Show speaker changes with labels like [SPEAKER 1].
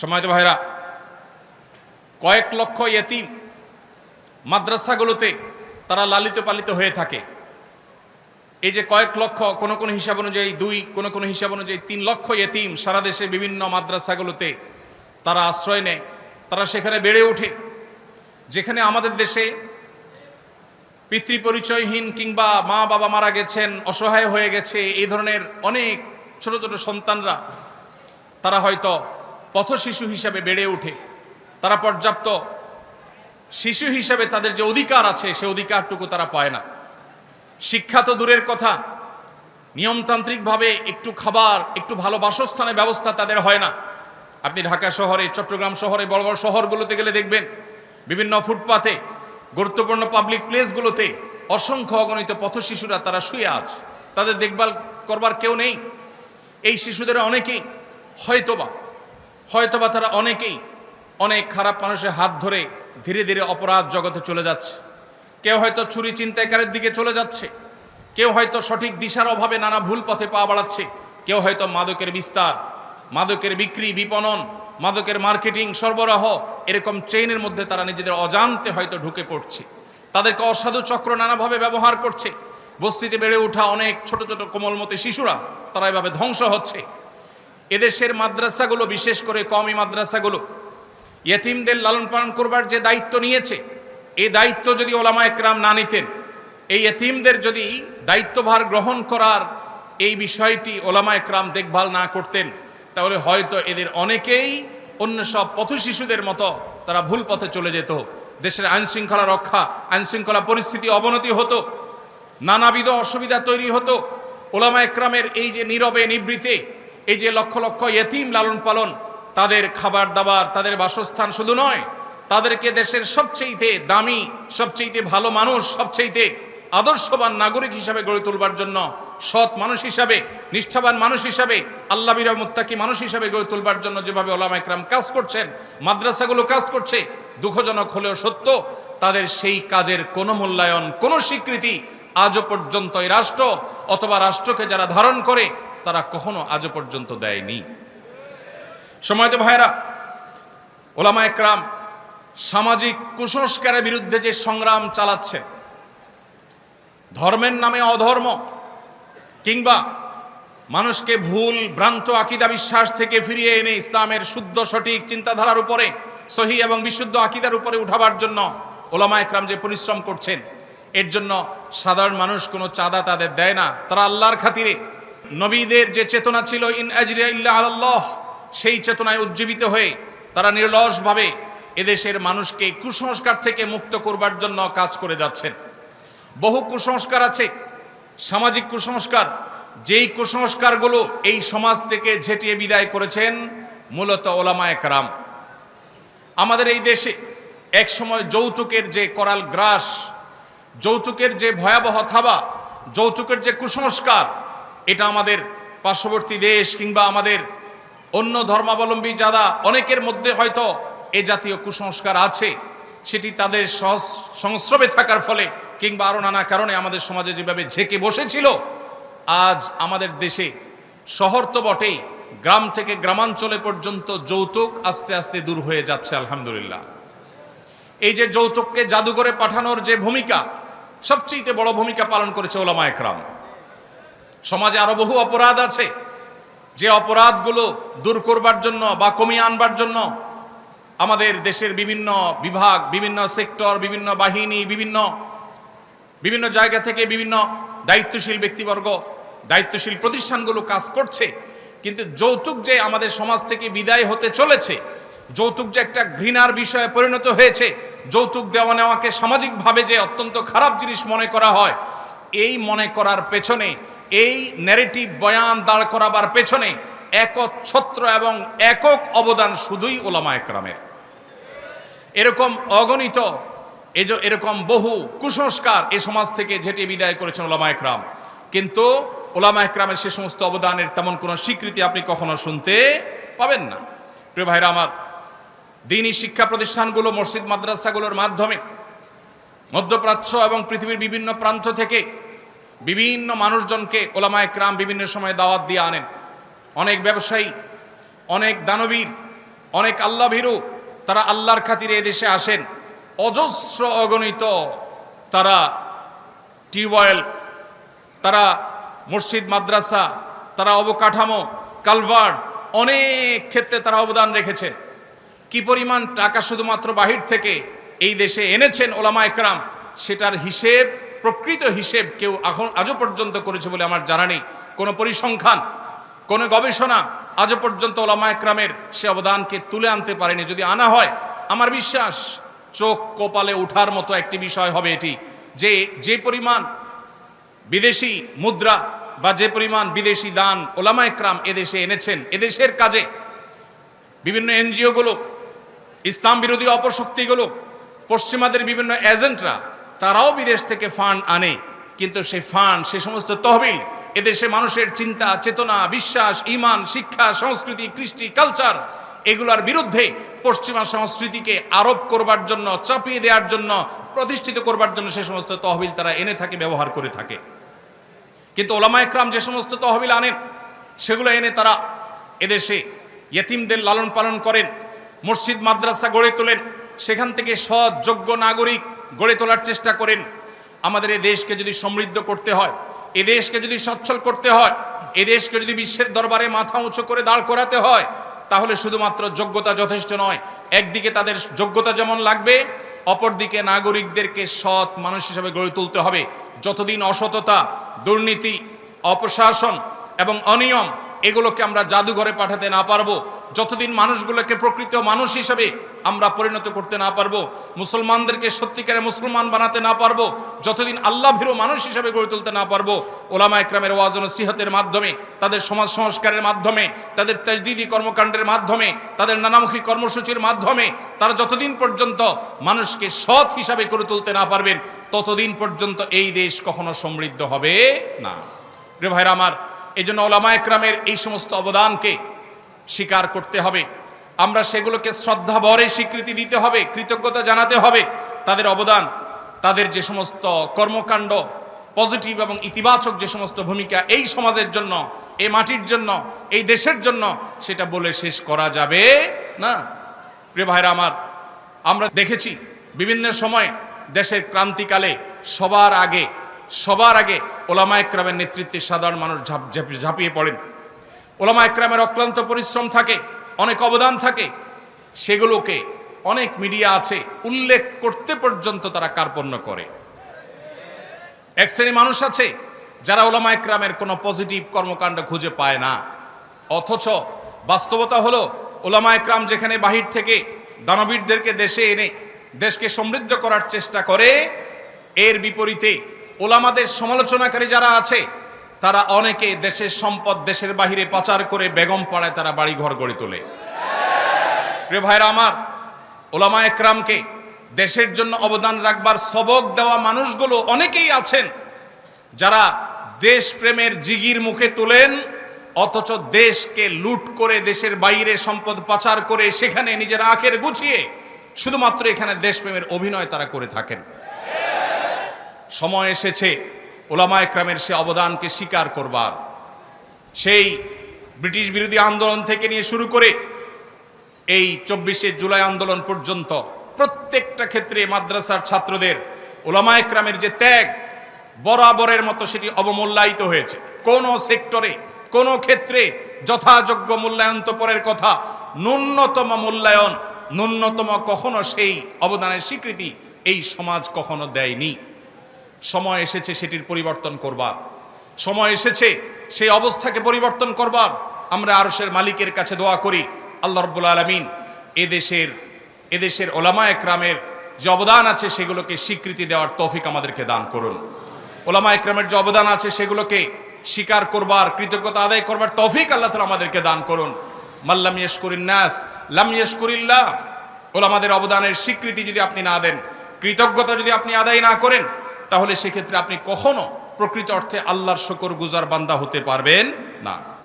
[SPEAKER 1] সময়ত ভাইরা কয়েক লক্ষ ইয়েতিম মাদ্রাসাগুলোতে তারা লালিত পালিত হয়ে থাকে। এই যে কয়েক লক্ষ কোন কোন হিসাব অনুযায়ী দুই, কোন কোন হিসাব অনুযায়ী তিন লক্ষ ইয়েতিম সারা দেশে বিভিন্ন মাদ্রাসাগুলোতে তারা আশ্রয় নেয়। তারা সেখানে বেড়ে ওঠে। যেখানে আমাদের দেশে পিতৃ পরিচয়হীন কিংবা মা বাবা মারা গেছেন, অসহায় হয়ে গেছে, এই ধরনের অনেক ছোট ছোট সন্তানরা, তারা হয়তো পথ শিশু হিসাবে বেড়ে ওঠে। তারা পর্যাপ্ত শিশু হিসাবে তাদের যে অধিকার আছে, সে অধিকারটুকু তারা পায় না। শিক্ষা তো দূরের কথা। নিয়মতান্ত্রিকভাবে একটু খাবার, একটু ভালো বাসস্থানের ব্যবস্থা তাদের হয় না। আপনি ঢাকা শহরে, চট্টগ্রাম শহরে, বড় বড় শহরগুলোতে গেলে দেখবেন, বিভিন্ন ফুটপাতে, গুরুত্বপূর্ণ পাবলিক প্লেসগুলোতে অসংখ্য অগণিত পথ শিশুরা তারা শুয়ে আছে। তাদের দেখভাল করবার কেউ নেই। এই শিশুদের অনেকেই হয়তোবা হয়তোবা তারা অনেকেই অনেক খারাপ মানুষের হাত ধরে ধীরে ধীরে অপরাধ জগতে চলে যাচ্ছে। কেউ হয়তো চুরি চিন্তাইকারের দিকে চলে যাচ্ছে। কেউ হয়তো সঠিক দিশার অভাবে নানা ভুল পথে পা বাড়াচ্ছে। কেউ হয়তো মাদকের বিস্তার, মাদকের বিক্রি, বিপণন, মাদকের মার্কেটিং, সরবরাহ এরকম চেইনের মধ্যে তারা নিজেদের অজান্তে হয়তো ঢুকে পড়ছে। তাদেরকে অসাধু চক্র নানাভাবে ব্যবহার করছে। বস্তিতে বেড়ে ওঠা অনেক ছোট ছোট কোমলমতি শিশুরা তারা এভাবে ধ্বংস হচ্ছে। এদেশের মাদ্রাসাগুলো, বিশেষ করে কমি মাদ্রাসাগুলো, ইয়েতিমদের লালন পালন করবার যে দায়িত্ব নিয়েছে, এই দায়িত্ব যদি ওলামা একরাম না নিতেন, এই এতিমদের যদি দায়িত্বভার গ্রহণ করার এই বিষয়টি ওলামা একরাম দেখভাল না করতেন, তাহলে হয়তো এদের অনেকেই অন্য সব পথ শিশুদের মতো তারা ভুল পথে চলে যেত। দেশের আইন শৃঙ্খলা রক্ষা আইন শৃঙ্খলা পরিস্থিতি অবনতি হতো, নানাবিধ অসুবিধা তৈরি হতো। ওলামা একরামের এই যে নীরবে নিবৃতে এই যে লক্ষ লক্ষ ইয়েতিম লালন পালন, তাদের খাবার দাবার, তাদের বাসস্থান শুধু নয়, তাদেরকে দেশের সবচেয়েতে দামি, সবচেয়েতে ভালো মানুষ, সবচেয়েতে আদর্শবান নাগরিক হিসাবে গড়ে তুলবার জন্য সৎ মানুষ হিসাবে, নিষ্ঠাবান মানুষ হিসাবে, আল্লাহ মুত্তাকি মানুষ হিসাবে গড়ে তুলবার জন্য যেভাবে ওলামা একরাম কাজ করছেন, মাদ্রাসাগুলো কাজ করছে, দুঃখজনক হলেও সত্য, তাদের সেই কাজের কোনো মূল্যায়ন, কোনো স্বীকৃতি আজও পর্যন্ত এই রাষ্ট্র অথবা রাষ্ট্রকে যারা ধারণ করে তারা কখনো আজও পর্যন্ত দেয়নি। সময়ত ভাইরা ওলামা একরাম সামাজিক কুসংস্কারের বিরুদ্ধে যে সংগ্রাম চালাচ্ছে, ধর্মের নামে অধর্ম, কিংবা মানুষকে ভুল, ভ্রান্ত আকিদা বিশ্বাস থেকে ফিরিয়ে এনে ইসলামের শুদ্ধ, সঠিক চিন্তাধারার উপরে, সহি এবং বিশুদ্ধ আকিদার উপরে উঠাবার জন্য ওলামা একরাম যে পরিশ্রম করছেন, এর জন্য সাধারণ মানুষ কোনো চাঁদা তাদের দেয় না। তারা আল্লাহর খাতিরে নবীদের যে চেতনা ছিল, ইন আজরিয়া ইল্লা আল্লাহ সেই চেতনায় উজ্জীবিত হয়ে তারা নির্লসভাবে এদেশের মানুষকে কুসংস্কার থেকে মুক্ত করবার জন্য কাজ করে যাচ্ছেন। বহু কুসংস্কার আছে, সামাজিক কুসংস্কার। যেই কুসংস্কারগুলো এই সমাজ থেকে ঝেঁটিয়ে বিদায় করেছেন মূলত ওলামা একরাম আমাদের এই দেশে এক সময় যৌতুকের যে করাল গ্রাস, যৌতুকের যে ভয়াবহ থাবা, যৌতুকের যে কুসংস্কার এটা আমাদের পার্শ্ববর্তী দেশ কিংবা আমাদের অন্য ধর্মাবলম্বী যারা অনেকের মধ্যে হয়তো এ জাতীয় কুসংস্কার আছে, সেটি তাদের সংস্রবে থাকার ফলে কিংবা আরও নানা কারণে আমাদের সমাজে যেভাবে ঝেঁকে বসেছিল, আজ আমাদের দেশে শহর তো বটেই, গ্রাম থেকে গ্রামাঞ্চলে পর্যন্ত যৌতুক আস্তে আস্তে দূর হয়ে যাচ্ছে, আলহামদুলিল্লাহ। এই যে যৌতুককে জাদুঘরে পাঠানোর যে ভূমিকা সবচেয়ে বড় ভূমিকা পালন করেছে ওলামা একরাম। সমাজে আরও বহু অপরাধ আছে। যে অপরাধগুলো দূর করবার জন্য বা কমিয়ে আনবার জন্য আমাদের দেশের বিভিন্ন বিভাগ, বিভিন্ন সেক্টর, বিভিন্ন বাহিনী, বিভিন্ন বিভিন্ন জায়গা থেকে বিভিন্ন দায়িত্বশীল ব্যক্তিবর্গ, দায়িত্বশীল প্রতিষ্ঠানগুলো কাজ করছে। কিন্তু যৌতুক যে আমাদের সমাজ থেকে বিদায় হতে চলেছে, যৌতুক যে একটা ঘৃণার বিষয়ে পরিণত হয়েছে, যৌতুক দেওয়া নেওয়াকে সামাজিকভাবে যে অত্যন্ত খারাপ জিনিস মনে করা হয়, এই মনে করার পেছনে এই ন্যারেটিভ বয়ান দাঁড় করাবার পেছনে একচ্ছত্র এবং একক অবদান শুধুই ওলামা একরামের। এরকম অগণিত এজ এরকম বহু কুসংস্কার এই সমাজ থেকে ঝেঁটে বিদায় করেছেন ওলামা একরাম। কিন্তু ওলামা একরামের সে সমস্ত অবদানের তেমন কোনো স্বীকৃতি আপনি কখনো শুনতে পাবেন না। প্রিয় ভাইরা আমার দিনই শিক্ষা প্রতিষ্ঠানগুলো, মসজিদ মাদ্রাসাগুলোর মাধ্যমে মধ্যপ্রাচ্য এবং পৃথিবীর বিভিন্ন প্রান্ত থেকে বিভিন্ন মানুষজনকে ওলামা একরাম বিভিন্ন সময় দাওয়াত দিয়ে আনেন। অনেক ব্যবসায়ী, অনেক দানবীর, অনেক আল্লাহ ভীরু তারা আল্লাহর খাতিরে এদেশে আসেন। অজস্র অগণিত তারা টিউবওয়েল, তারা মসজিদ, মাদ্রাসা, তারা অবকাঠামো, কালভার্ট, অনেক ক্ষেত্রে তারা অবদান রেখেছেন। কি পরিমাণ টাকা শুধুমাত্র বাহির থেকে এই দেশে এনেছেন ওলামা একরাম, সেটার হিসেব প্রকৃত হিসেব কেউ এখন আজও পর্যন্ত করেছে বলে আমার জানা নেই। কোনো পরিসংখ্যান, কোনো গবেষণা আজও পর্যন্ত ওলামা একরামের সে অবদানকে তুলে আনতে পারেনি। যদি আনা হয়, আমার বিশ্বাস, চোখ কপালে ওঠার মতো একটি বিষয় হবে এটি যে যে পরিমাণ বিদেশি মুদ্রা বা যে পরিমাণ বিদেশি দান ওলামা একরাম এদেশে এনেছেন, এদেশের কাজে বিভিন্ন এনজিওগুলো, ইসলাম বিরোধী অপশক্তিগুলো, পশ্চিমাদের বিভিন্ন এজেন্টরা তারাও বিদেশ থেকে ফান্ড আনে, কিন্তু সেই ফান্ড সে সমস্ত তহবিল এদেশে মানুষের চিন্তা, চেতনা, বিশ্বাস, ইমান, শিক্ষা, সংস্কৃতি, কৃষ্টি কালচার এগুলোর বিরুদ্ধে পশ্চিমা সংস্কৃতিকে আরোপ করবার জন্য, চাপিয়ে দেওয়ার জন্য, প্রতিষ্ঠিত করবার জন্য সে সমস্ত তহবিল তারা এনে থাকে, ব্যবহার করে থাকে। কিন্তু ওলামা একরাম যে সমস্ত তহবিল আনেন, সেগুলো এনে তারা এদেশে ইয়েতিমদের লালন পালন করেন, মসজিদ, মাদ্রাসা গড়ে তোলেন, সেখান থেকে সৎ, যোগ্য নাগরিক গড়ে তোলার চেষ্টা করেন। আমাদের এই দেশকে যদি সমৃদ্ধ করতে হয়, এ দেশকে যদি সচ্ছল করতে হয়, এ দেশকে যদি বিশ্বের দরবারে মাথা উঁচু করে দাঁড় করাতে হয়, তাহলে শুধুমাত্র যোগ্যতা যথেষ্ট নয়, একদিকে তাদের যোগ্যতা যেমন লাগবে, অপরদিকে নাগরিকদেরকে সৎ মানুষ হিসেবে গড়ে তুলতে হবে। যতদিন অসততা, দুর্নীতি, অপশাসন এবং অনিয়ম এগুলোকে আমরা জাদুঘরে পাঠাতে না পারব। যতদিন মানুষগুলোকে প্রকৃত মানুষ হিসেবে আমরা পরিণত করতে না পারব, মুসলমানদেরকে সত্যিকারে মুসলমান বানাতে না পারব, যতদিন আল্লাহ ভীরু মানুষ হিসেবে গড়ে তুলতে না পারব ওলামা একরামের ওয়াজন সিহতের মাধ্যমে, তাদের সমাজ সংস্কারের মাধ্যমে, তাদের তাজদিদি কর্মকাণ্ডের মাধ্যমে, তাদের নানামুখী কর্মসূচির মাধ্যমে, তারা যতদিন পর্যন্ত মানুষকে সৎ হিসাবে গড়ে তুলতে না পারবেন, ততদিন পর্যন্ত এই দেশ কখনো সমৃদ্ধ হবে না। রে ভাইরা আমার এই জন্য ওলামা একরামের এই সমস্ত অবদানকে স্বীকার করতে হবে। আমরা সেগুলোকে শ্রদ্ধা ভরে স্বীকৃতি দিতে হবে, কৃতজ্ঞতা জানাতে হবে। তাদের অবদান, তাদের যে সমস্ত কর্মকাণ্ড, পজিটিভ এবং ইতিবাচক যে সমস্ত ভূমিকা এই সমাজের জন্য এই মাটির জন্য, এই দেশের জন্য, সেটা বলে শেষ করা যাবে না। প্রিয় ভাইরা আমার, আমরা দেখেছি বিভিন্ন সময় দেশের ক্রান্তিকালে সবার আগে সবার আগে ওলামা একরামের নেতৃত্বে সাধারণ মানুষ ঝাঁপ, ঝাঁপ- ঝাঁপিয়ে পড়েন। ওলামা একরামের অক্লান্ত পরিশ্রম থাকে, অনেক অবদান থাকে। সেগুলোকে অনেক মিডিয়া আছে, উল্লেখ করতে পর্যন্ত তারা কার্পণ্য করে। এক শ্রেণি মানুষ আছে, যারা ওলামা একরামের কোনো পজিটিভ কর্মকাণ্ড খুঁজে পায় না। অথচ বাস্তবতা হলো, ওলামা একরাম যেখানে বাহির থেকে দানবীরদেরকে দেশে এনে, দেশকে সমৃদ্ধ করার চেষ্টা করে, এর বিপরীতে ওলামাদের সমালোচনাকারী যারা আছে, তারা অনেকে দেশের সম্পদ দেশের বাহিরে পাচার করে বেগম পাড়ায় তারা বাড়িঘর গড়ে তোলে। প্রিয় ভাইরা আমার, ওলামা একরামকে দেশের জন্য অবদান রাখবার সবক দেওয়া মানুষগুলো অনেকেই আছেন, যারা দেশপ্রেমের জিগির মুখে তোলেন, অথচ দেশকে লুট করে, দেশের বাইরে সম্পদ পাচার করে, সেখানে নিজের আখের গুছিয়ে শুধুমাত্র এখানে দেশপ্রেমের অভিনয় তারা করে থাকেন। সময় এসেছে ওলামা একরামের সে অবদানকে স্বীকার করবার। সেই ব্রিটিশ বিরোধী আন্দোলন থেকে নিয়ে শুরু করে এই চব্বিশে জুলাই আন্দোলন পর্যন্ত প্রত্যেকটা ক্ষেত্রে মাদ্রাসার ছাত্রদের ওলামা একরামের যে ত্যাগ বরাবরের মতো সেটি অবমূল্যায়িত হয়েছে। কোন সেক্টরে, কোন ক্ষেত্রে যথাযোগ্য মূল্যায়ন তো পরের কথা, ন্যূনতম মূল্যায়ন, ন্যূনতম কখনো সেই অবদানের স্বীকৃতি এই সমাজ কখনো দেয়নি। সময় এসেছে সেটির পরিবর্তন করবার। সময় এসেছে সেই অবস্থাকে পরিবর্তন করবার। আমরা আরশের মালিকের কাছে দোয়া করি, আল্লাহ রব্বুল আলমিন এদেশের এদেশের ওলামা একরামের যে অবদান আছে সেগুলোকে স্বীকৃতি দেওয়ার তৌফিক আমাদেরকে দান করুন। ওলামা একরামের যে অবদান আছে সেগুলোকে স্বীকার করবার, কৃতজ্ঞতা আদায় করবার তৌফিক আল্লাহ তালা আমাদেরকে দান করুন। মাল্লাম ইয়স্করিন নাস লাম ইয়স্করিল্লাহ ওলামাদের অবদানের স্বীকৃতি যদি আপনি না দেন, কৃতজ্ঞতা যদি আপনি আদায় না করেন তাহলে সেক্ষেত্রে আপনি কখনো প্রকৃত অর্থে আল্লাহর শকর গুজার বান্দা হতে পারবেন না।